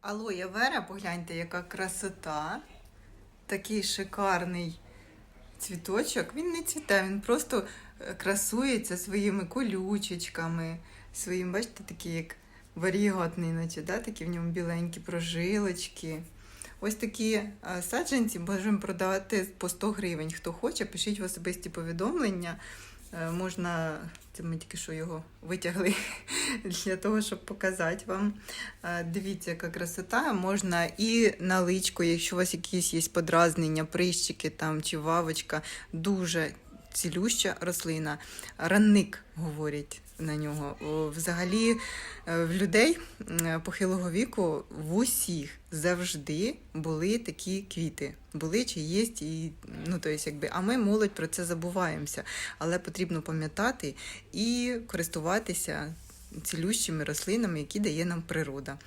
Алоє Вера, погляньте, яка красота. Такий шикарний цвіточок. Він не цвіте, він просто е, красується своїми колючечками, своїм, бачите, такий як варігатний, наче, да? такі в ньому біленькі прожилочки. Ось такі е, саджанці можемо продавати по 100 гривень. Хто хоче, пишіть в особисті повідомлення. Е, Можна, це ми тільки що його витягли для того, щоб показати вам. Е, Дивіться, яка красота. Можна і наличку, якщо у вас якісь є подразнення, прищики там чи вавочка, дуже цілюща рослина. Ранник говорять на нього. Взагалі е, в людей похилого віку в усіх завжди були такі квіти. Були чи є, і ну то есть, якби, а ми молодь про це забуваємося. Але потрібно пам'ятати і користуватися цілющими рослинами, які дає нам природа.